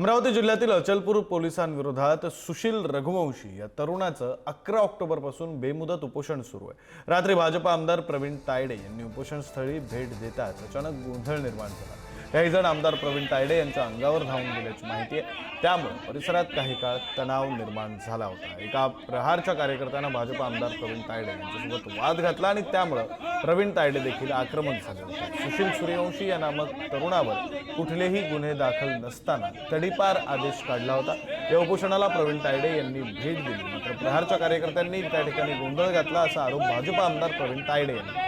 अमरावती जिल्ह्यातील अचलपूर पोलिसांविरोधात सुशील रघुवंशी या तरुणाचं अकरा ऑक्टोबरपासून बेमुदत उपोषण सुरू आहे. रात्री भाजपा आमदार प्रवीण तायडे यांनी उपोषणस्थळी भेट देताच अचानक गोंधळ निर्माण झाला. काही जण आमदार प्रवीण तायडे यांच्या अंगावर धावून गेल्याची माहिती आहे. त्यामुळे परिसरात काही काळ तणाव निर्माण झाला होता. एका प्रहारच्या कार्यकर्त्यानं भाजपा आमदार प्रवीण तायडे यांच्यासोबत वाद घातला आणि त्यामुळं प्रवीण तायडे देखील आक्रमक झाले होते. सुशील सूर्यवंशी या नामक तरुणावर कुठलेही गुन्हे दाखल नसताना तडीपार आदेश काढला होता. या उपोषणाला प्रवीण तायडे यांनी भेट दिली. मात्र प्रहारच्या कार्यकर्त्यांनी त्या ठिकाणी गोंधळ घातला असा आरोप भाजपा आमदार प्रवीण तायडे यांनी